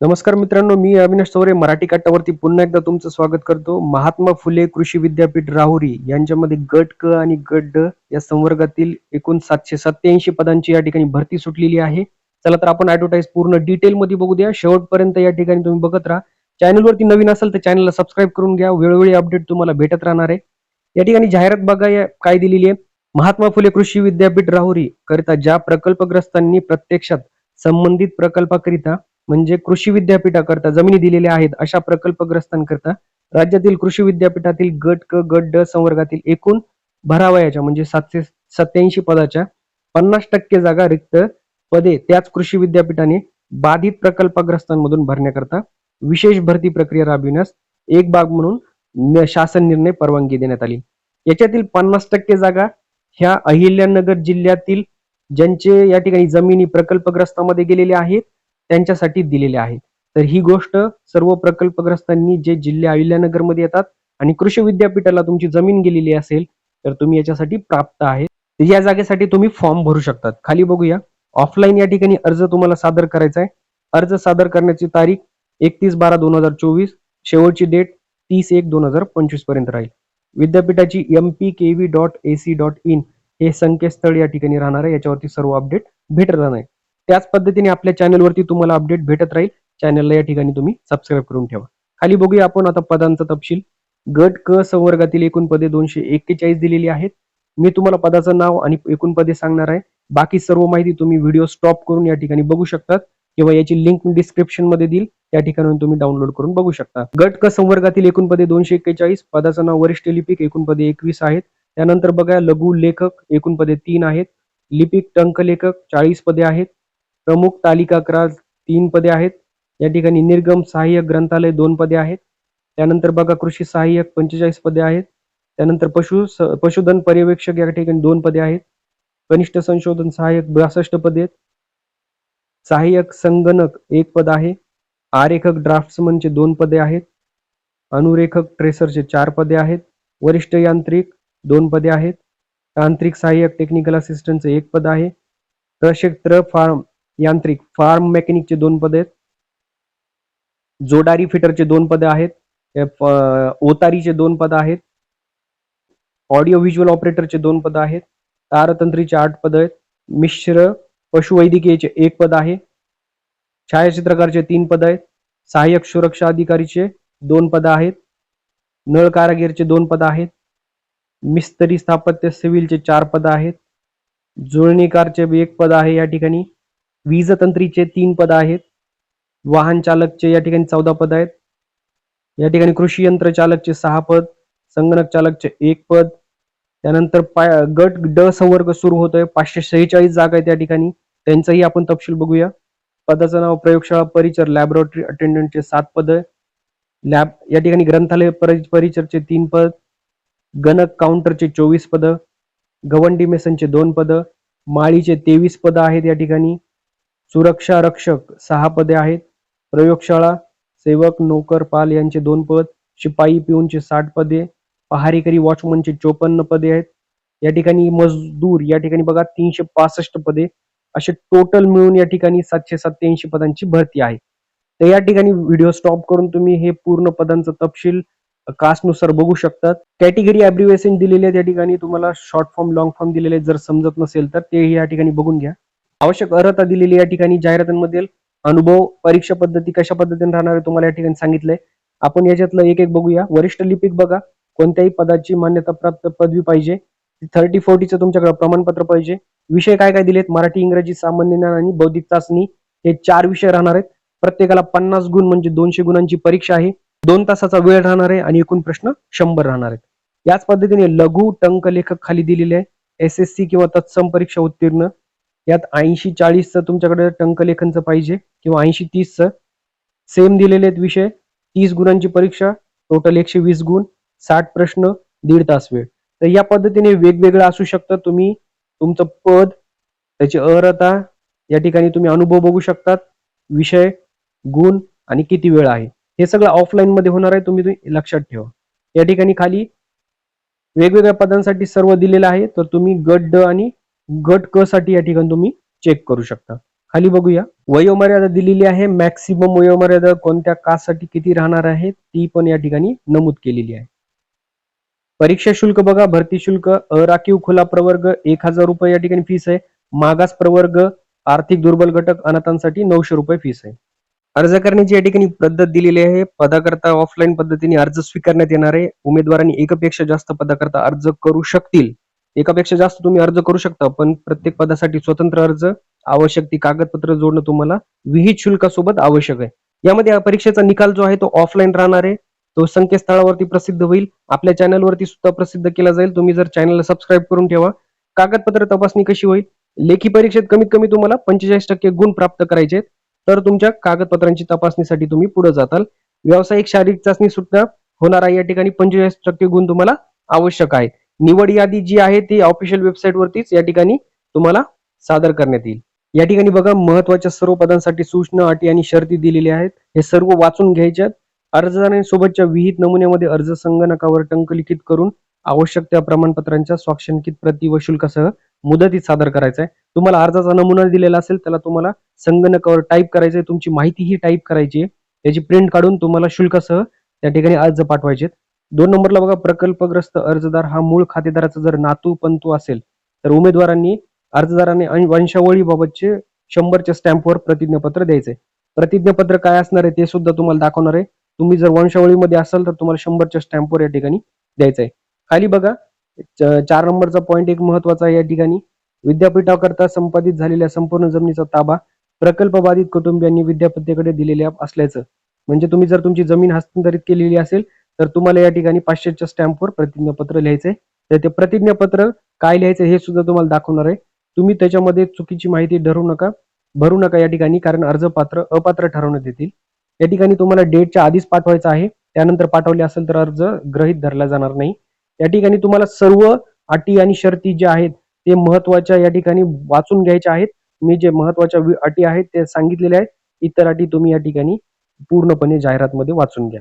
नमस्कार मित्रांनो मी अविनाश चौरे मराठी कट्टावरती पुन्हा एकदा तुमचं स्वागत करतो. महात्मा फुले कृषी विद्यापीठ राहुरी यांच्यामध्ये गट क आणि गट ड या संवर्गातील एकूण सातशे सत्याऐंशी पदांची या ठिकाणी भरती सुटलेली आहे. चला तर आपण ऍडव्हर्टाईज पूर्ण डिटेल मध्ये बघू द्या शेवटपर्यंत या ठिकाणी तुम्ही बघत राहा. चॅनलवरती नवीन असेल तर चॅनलला सबस्क्राईब करून घ्या. वेळोवेळी अपडेट तुम्हाला भेटत राहणार आहे. या ठिकाणी जाहिरात बघा या- काय दिलेली आहे. महात्मा फुले कृषी विद्यापीठ राहुरी करिता ज्या प्रकल्पग्रस्तांनी प्रत्यक्षात संबंधित प्रकल्पाकरिता म्हणजे कृषी विद्यापीठाकरता जमिनी दिलेल्या आहेत अशा प्रकल्पग्रस्तांकरता राज्यातील कृषी विद्यापीठातील गट क गट ड संवर्गातील एकूण भरावयाच्या म्हणजे सातशे सत्याऐंशी पदाच्या पन्नास टक्के जागा रिक्त पदे त्याच कृषी विद्यापीठाने बाधित प्रकल्पग्रस्तांमधून भरण्याकरता विशेष भरती प्रक्रिया राबविण्यास एक बाब म्हणून शासन निर्णय परवानगी देण्यात आली. याच्यातील पन्नास टक्के जागा ह्या अहिल्यानगर जिल्ह्यातील ज्यांचे या ठिकाणी जमिनी प्रकल्पग्रस्तामध्ये गेलेल्या आहेत त्यांच्यासाठी दिलेले आहेत. तर ही गोष्ट सर्व प्रकल्पग्रस्तांनी जे जिल्हे अहिल्यानगरमध्ये येतात आणि कृषी विद्यापीठाला तुमची जमीन गेलेली असेल तर तुम्ही याच्यासाठी प्राप्त आहे या जागेसाठी तुम्ही फॉर्म भरू शकतात. खाली बघूया. ऑफलाईन या ठिकाणी अर्ज तुम्हाला सादर करायचा आहे. अर्ज सादर करण्याची तारीख एकतीस बारा दोन हजार चोवीस. शेवटची डेट तीस एक दोन हजार पंचवीसपर्यंत राहील. विद्यापीठाची M P K V dot A C dot in हे संकेतस्थळ या ठिकाणी राहणार आहे. याच्यावरती सर्व अपडेट भेटत राहणार आहे. त्याच पद्धतीने आपल्या चॅनलवरती तुम्हाला अपडेट भेटत राहील. चॅनलला या ठिकाणी तुम्ही सबस्क्राईब करून ठेवा. खाली बघूया आपण आता पदांचा तपशील. गट क संवर्गातील एकूण पदे दोनशे एक्केचाळीस दिलेली आहेत. मी तुम्हाला पदाचं नाव आणि एकूण पदे सांगणार आहे. बाकी सर्व माहिती तुम्ही व्हिडिओ स्टॉप करून या ठिकाणी बघू शकतात किंवा याची लिंक डिस्क्रिप्शनमध्ये देईल. त्या ठिकाणी तुम्ही डाउनलोड करून बघू शकता. गट क संवर्गातील एकूण पदे दोनशे एक्केचाळीस पदाचं नाव वरिष्ठ लिपिक एकूण पदे एकवीस आहेत. त्यानंतर बघा लघु लेखक एकूण पदे तीन आहेत. लिपिक टंक लेखक चाळीस पदे आहेत. प्रमुख तालिका तालिकाकार तीन पदे आहेत. या ठिकाणी निर्गम सहाय्यक ग्रंथालय दोन पदे आहेत. त्यानंतर बघा कृषी सहाय्यक पंचेचाळीस पदे आहेत. त्यानंतर पशु स- पशुधन पर्यवेक्षक या ठिकाणी दोन पदे आहेत. कनिष्ठ संशोधन सहाय्यक बासष्ट पदे आहेत. सहाय्यक संगणक एक पद आहे. आरेखक ड्राफ्ट्समनचे दोन पदे आहेत. अनुरेखक ट्रेसरचे चार पदे आहेत. वरिष्ठ यांत्रिक दोन पदे आहेत. तांत्रिक सहाय्यक टेक्निकल असिस्टंटचे एक पद आहे. प्रक्षेत्र फार्म यांत्रिक फार्म मेकॅनिकचे दोन पदे आहेत. जोडारी फिटरचे दोन पदे आहेत. ओतारीचे दोन पद आहेत. ऑडिओ व्हिज्युअल ऑपरेटरचे दोन पद आहेत. तारतंत्रीचे आठ पद आहेत. मिश्र पशुवैद्यकीयचे एक पद आहे. छायाचित्रकारचे तीन पद आहेत. सहाय्यक सुरक्षा अधिकारीचे दोन पद आहेत. नळ कारागीरचे दोन पद आहेत. मिस्त्री स्थापत्य सिव्हिलचे चार पद आहेत. जुळणीकारचे एक पद आहे या ठिकाणी. वीजतंत्रीचे तीन पद आहेत. वाहन चालकचे या ठिकाणी चौदा पद आहेत. या ठिकाणी कृषी यंत्र चालकचे सहा पद संगणक चालकचे एक पद. त्यानंतर पाय गट ड संवर्ग सुरू होतोय. पाचशे शेहेचाळीस जागा आहेत या ठिकाणी. त्यांचाही आपण तपशील बघूया. पदाचं नाव प्रयोगशाळा परिचर लॅबोरेटरी अटेंडंटचे सात पद लॅब या ठिकाणी ग्रंथालय परि- परिचरचे तीन पद. गणक काउंटरचे चोवीस पद. गवंडी मेसनचे दोन पद. माळीचे तेवीस पद आहेत या ठिकाणी. सुरक्षा रक्षक सहा पदे आहेत. प्रयोगशाळा सेवक नोकर पाल यांचे दोन पद शिपाई पिऊनचे साठ पदे पहारेकरी वॉचमनचे चोपन्न पदे आहेत. या ठिकाणी मजदूर या ठिकाणी बघा तीनशे पासष्ट पदे. असे टोटल मिळून या ठिकाणी सातशे सत्याऐंशी पदांची भरती आहे. तर या ठिकाणी व्हिडिओ स्टॉप करून तुम्ही हे पूर्ण पदांचा तपशील कास्टनुसार बघू शकतात. कॅटेगरी अब्रिवेशन दिलेले आहेत या ठिकाणी. तुम्हाला शॉर्ट फॉर्म लॉंग फॉर्म दिलेले जर समजत नसेल तर ते या ठिकाणी बघून घ्या. आवश्यक अर्हता दिलेली या ठिकाणी जाहिरातींमधील अनुभव परीक्षा पद्धती कशा पद्धतीने राहणार आहे तुम्हाला या ठिकाणी सांगितलंय. आपण याच्यातलं एक एक बघूया. वरिष्ठ लिपिक बघा. कोणत्याही पदाची मान्यता प्राप्त पदवी पाहिजे. थर्टी फोर्टीचं तुमच्याकडे प्रमाणपत्र पाहिजे. विषय काय काय दिलेत? मराठी इंग्रजी सामान्य ज्ञान आणि बौद्धिक चाचणी हे चार विषय राहणार आहेत. प्रत्येकाला पन्नास गुण म्हणजे दोनशे गुणांची परीक्षा आहे. दोन तासाचा वेळ राहणार आहे आणि एकूण प्रश्न शंभर राहणार आहेत. याच पद्धतीने लघु टंक लेखक खाली दिलेले आहे. एस एस सी किंवा तत्सम परीक्षा उत्तीर्ण. यात ऐंशी चाळीसचं तुमच्याकडे टंकलेखनचं पाहिजे किंवा ऐंशी तीसचं सेम दिलेले आहेत विषय. तीस गुणांची परीक्षा टोटल एकशे वीस गुण साठ प्रश्न दीड तास वेळ. तर या पद्धतीने वेगवेगळं असू शकतं. तुम्ही तुमचं पद त्याची अर्हता या ठिकाणी तुम्ही अनुभव बघू शकतात. विषय गुण आणि किती वेळ आहे. हे सगळं ऑफलाईन मध्ये होणार आहे. तुम्ही तुम्ही लक्षात ठेवा. या ठिकाणी खाली वेगवेगळ्या पदांसाठी सर्व दिलेलं आहे. तर तुम्ही गट ड आणि गट क साठी या ठिकाणी तुम्ही चेक करू शकता. खाली बघूया. वयोमर्यादा दिलेली आहे. मॅक्सिमम वयोमर्यादा कोणत्या कास्टसाठी किती राहणार आहे? ती पण या ठिकाणी नमूद केलेली आहे. परीक्षा शुल्क बघा. भरती शुल्क अराखीव खुला प्रवर्ग एक हजार रुपये या ठिकाणी फीस आहे. मागास प्रवर्ग आर्थिक दुर्बल घटक अनाथांसाठी नऊशे रुपये फीस आहे. अर्ज करण्याची या ठिकाणी पद्धत दिलेली आहे. पदाकरता ऑफलाईन पद्धतीने अर्ज स्वीकारण्यात येणार आहे. उमेदवारांनी एकापेक्षा जास्त पदाकरता अर्ज करू शकतील. एकापेक्षा जास्त तुम्ही अर्ज करू शकता पण प्रत्येक पदासाठी स्वतंत्र अर्ज आवश्यक ती कागदपत्र जोडणं तुम्हाला विहित शुल्कासोबत आवश्यक आहे. यामध्ये या परीक्षेचा निकाल जो आहे तो ऑफलाईन राहणार आहे. तो संकेतस्थळावरती प्रसिद्ध होईल. आपल्या चॅनलवरती सुद्धा प्रसिद्ध केला जाईल. तुम्ही जर चॅनलला सबस्क्राईब करून ठेवा. कागदपत्र तपासणी कशी होईल? लेखी परीक्षेत कमीत कमी तुम्हाला पंचेचाळीस टक्के गुण प्राप्त करायचे तर तुमच्या कागदपत्रांची तपासणीसाठी तुम्ही पुढे जाताल. व्यावसायिक शारीरिक चाचणी सुद्धा होणार आहे. या ठिकाणी पंचेचाळीस टक्के गुण तुम्हाला आवश्यक आहे. निवड यादी जी आहे ती ऑफिशियल वेबसाईट वरतीच या ठिकाणी तुम्हाला सादर करण्यात येईल. या ठिकाणी बघा महत्त्वाच्या सर्व पदांसाठी सूचना अटी आणि शर्ती दिलेल्या आहेत. हे सर्व वाचून घ्यायच्यात. अर्जदारांसोबतच्या विहित नमुन्यामध्ये अर्ज संगणकावर टंकलिखित करून आवश्यक त्या प्रमाणपत्रांच्या स्वाक्षंकित प्रति व शुल्कासह मुदतीत सादर करायचा आहे. तुम्हाला अर्जाचा नमुना दिलेला असेल त्याला तुम्हाला संगणकावर टाईप करायचंय तुमची माहिती ही टाईप करायची आहे. त्याची प्रिंट काढून तुम्हाला शुल्कासह त्या ठिकाणी अर्ज पाठवायचे दोन नंबरला बघा प्रकल्पग्रस्त अर्जदार हा मूळ खातेदाराचा जर नातू पंतू असेल तर उमेदवारांनी अर्जदाराने वंशावळीबाबतचे शंभरच्या स्टॅम्पवर प्रतिज्ञापत्र द्यायचे प्रतिज्ञापत्र काय असणार आहे ते सुद्धा तुम्हाला दाखवणार आहे. तुम्ही जर वंशावळीमध्ये असाल तर तुम्हाला शंभरच्या स्टॅम्पवर या ठिकाणी द्यायचं आहे खाली बघा चार नंबरचा पॉईंट एक महत्त्वाचा या ठिकाणी. विद्यापीठाकरता संपादित झालेल्या संपूर्ण जमिनीचा ताबा प्रकल्प बाधित कुटुंबियांनी विद्यापीठाकडे दिलेल्या असल्याचं. म्हणजे तुम्ही जर तुमची जमीन हस्तांतरित केलेली असेल तर तुम्हाला या ठिकाणी पाचशेच्या स्टॅम्पवर प्रतिज्ञापत्र लिहायचंय. तर ते प्रतिज्ञापत्र काय लिहायचं हे सुद्धा तुम्हाला दाखवणार आहे. तुम्ही त्याच्यामध्ये चुकीची माहिती धरू नका भरू नका या ठिकाणी कारण अर्ज पात्र अपात्र ठरवण्यात येतील. या ठिकाणी तुम्हाला डेटच्या आधीच पाठवायचं आहे. त्यानंतर पाठवले असेल तर अर्ज ग्रहित धरला जाणार नाही. या ठिकाणी तुम्हाला सर्व अटी आणि शर्ती ज्या आहेत ते महत्त्वाच्या या ठिकाणी वाचून घ्यायच्या आहेत. मी जे महत्त्वाच्या अटी आहेत ते सांगितलेल्या आहेत. इतर अटी तुम्ही या ठिकाणी पूर्णपणे जाहिरातमध्ये वाचून घ्या.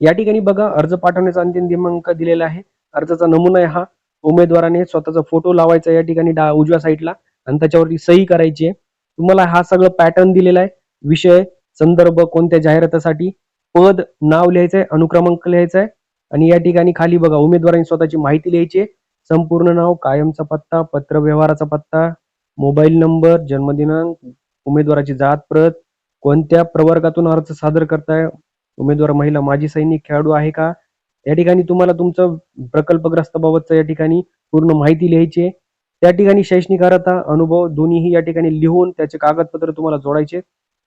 या ठिकाणी बघा अर्ज पाठवण्याचा अंतिम दिनांक दिलेला आहे. अर्जाचा नमुना आहे हा. उमेदवाराने स्वतःचा फोटो लावायचा या ठिकाणी डा उजव्या साईडला आणि त्याच्यावरती सही करायची आहे. तुम्हाला हा सगळं पॅटर्न दिलेला आहे. विषय संदर्भ कोणत्या जाहिरातीसाठी पद नाव लिहायचंय अनुक्रमांक लिहायचा आहे आणि या ठिकाणी खाली बघा उमेदवारांनी स्वतःची माहिती लिहायची आहे. संपूर्ण नाव कायमचा पत्ता पत्र व्यवहाराचा पत्ता मोबाईल नंबर जन्मदिनांक उमेदवाराची जात प्रत कोणत्या प्रवर्गातून अर्ज सादर करताय उमेदवार महिला माजी सैनिक खेळाडू आहे का? या ठिकाणी तुम्हाला तुमचं प्रकल्पग्रस्त बाबतचं या ठिकाणी पूर्ण माहिती लिहायची आहे. त्या ठिकाणी शैक्षणिक अर्हता अनुभव दोन्हीही या ठिकाणी लिहून त्याचे कागदपत्र तुम्हाला जोडायचे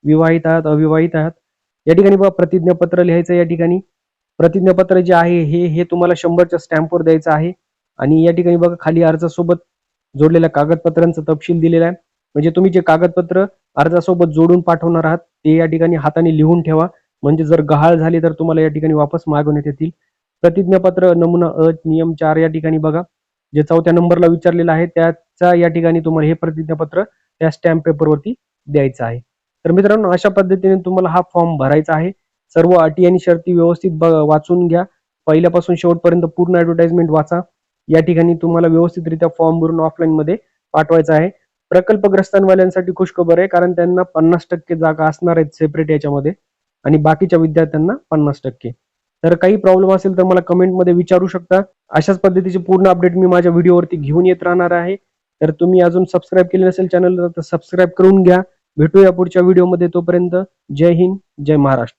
विवाहित आहात अविवाहित आहात. या ठिकाणी बघा प्रतिज्ञापत्र लिहायचं या ठिकाणी. प्रतिज्ञापत्र जे आहे हे हे तुम्हाला शंभरच्या स्टॅम्पवर द्यायचं आहे. आणि या ठिकाणी बघा खाली अर्जासोबत जोडलेल्या कागदपत्रांचा तपशील दिलेला आहे. म्हणजे तुम्ही जे कागदपत्र अर्जासोबत जोडून पाठवणार आहात ते या ठिकाणी हाताने लिहून ठेवा. म्हणजे जर गहाळ झाली तर तुम्हाला या ठिकाणी वापस मागवण्यात येतील. प्रतिज्ञापत्र नमुना अ नियम चार या ठिकाणी बघा. जे चौथ्या नंबरला विचारलेलं आहे त्याचा या ठिकाणी तुम्हाला हे प्रतिज्ञापत्र त्या स्टॅम्प पेपरवरती द्यायचं आहे. तर मित्रांनो अशा पद्धतीने तुम्हाला हा फॉर्म भरायचा आहे. सर्व अटी आणि शर्ती व्यवस्थित वाचून घ्या. पहिल्यापासून शेवटपर्यंत पूर्ण ऍडव्हर्टाइजमेंट वाचा. या ठिकाणी तुम्हाला व्यवस्थितरित्या फॉर्म भरून ऑफलाईन मध्ये पाठवायचा आहे. प्रकल्पग्रस्तांवाल्यांसाठी खुशखबर आहे कारण त्यांना पन्नास टक्के जागा असणार आहेत सेपरेट याच्यामध्ये. आणि बाकीच्या विद्यार्थ्यांना पन्नास टक्के. तर काही प्रॉब्लेम असेल तर मला कमेंटमध्ये विचारू शकता. अशाच पद्धतीचे पूर्ण अपडेट मी माझ्या व्हिडिओवरती घेऊन येत राहणार आहे. तर तुम्ही अजून सबस्क्राईब केले नसेल चॅनल तर सबस्क्राईब करून घ्या. भेटूया पुढच्या व्हिडिओमध्ये तोपर्यंत. जय हिंद जय महाराष्ट्र.